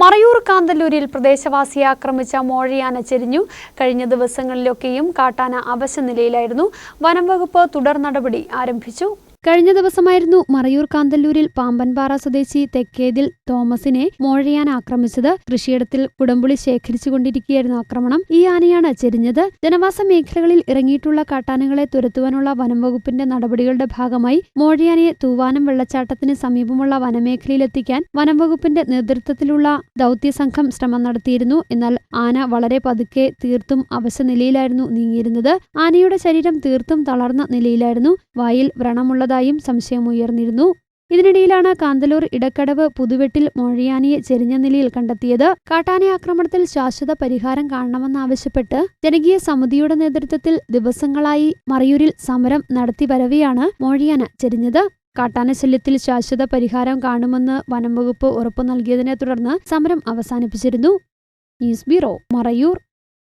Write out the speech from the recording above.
മറയൂർ കാന്തല്ലൂരിൽ പ്രദേശവാസിയെ ആക്രമിച്ച മോഴയാന ചെരിഞ്ഞു. കഴിഞ്ഞ ദിവസങ്ങളിലൊക്കെയും കാട്ടാന അവശ നിലയിലായിരുന്നു വനംവകുപ്പ് തുടർ നടപടി ആരംഭിച്ചു. കഴിഞ്ഞ ദിവസമായിരുന്നു മറയൂർ കാന്തല്ലൂരിൽ പാമ്പൻപാറ സ്വദേശി തെക്കേതിൽ തോമസിനെ മോഴയാൻ ആക്രമിച്ചത്. കൃഷിയിടത്തിൽ കുടംപുളി ശേഖരിച്ചുകൊണ്ടിരിക്കുകയായിരുന്നു ആക്രമണം. ഈ ആനയാണ് ചെരിഞ്ഞത്. ജനവാസ മേഖലകളിൽ ഇറങ്ങിയിട്ടുള്ള കാട്ടാനകളെ തുരത്തുവാനുള്ള വനം വകുപ്പിന്റെ നടപടികളുടെ ഭാഗമായി മോഴയാനയെ തൂവാനം വെള്ളച്ചാട്ടത്തിന് സമീപമുള്ള വനമേഖലയിലെത്തിക്കാൻ വനം വകുപ്പിന്റെ നേതൃത്വത്തിലുള്ള ദൗത്യസംഘം ശ്രമം നടത്തിയിരുന്നു. എന്നാൽ ആന വളരെ പതുക്കെ തീർത്തും അവശനിലയിലായിരുന്നു നീങ്ങിയിരുന്നത്. ആനയുടെ ശരീരം തീർത്തും തളർന്ന നിലയിലായിരുന്നു. വായിൽ വ്രണമുള്ളതായും സംശയമുയർന്നിരുന്നു. ഇതിനിടയിലാണ് കാന്തലൂർ ഇടക്കടവ് പുതുവെട്ടിൽ മൊഴിയാനിയെ ചെരിഞ്ഞ നിലയിൽ കണ്ടെത്തിയത്. കാട്ടാന ആക്രമണത്തിൽ ശാശ്വത പരിഹാരം കാണണമെന്നാവശ്യപ്പെട്ട് ജനകീയ സമിതിയുടെ നേതൃത്വത്തിൽ ദിവസങ്ങളായി മറയൂരിൽ സമരം നടത്തി വരവെയാണ് മൊഴിയാന ചെരിഞ്ഞത്. കാട്ടാന ശല്യത്തിൽ ശാശ്വത പരിഹാരം കാണുമെന്ന് വനം വകുപ്പ് ഉറപ്പു നൽകിയതിനെ തുടർന്ന് സമരം അവസാനിപ്പിച്ചിരുന്നു. News bureau Marayoor.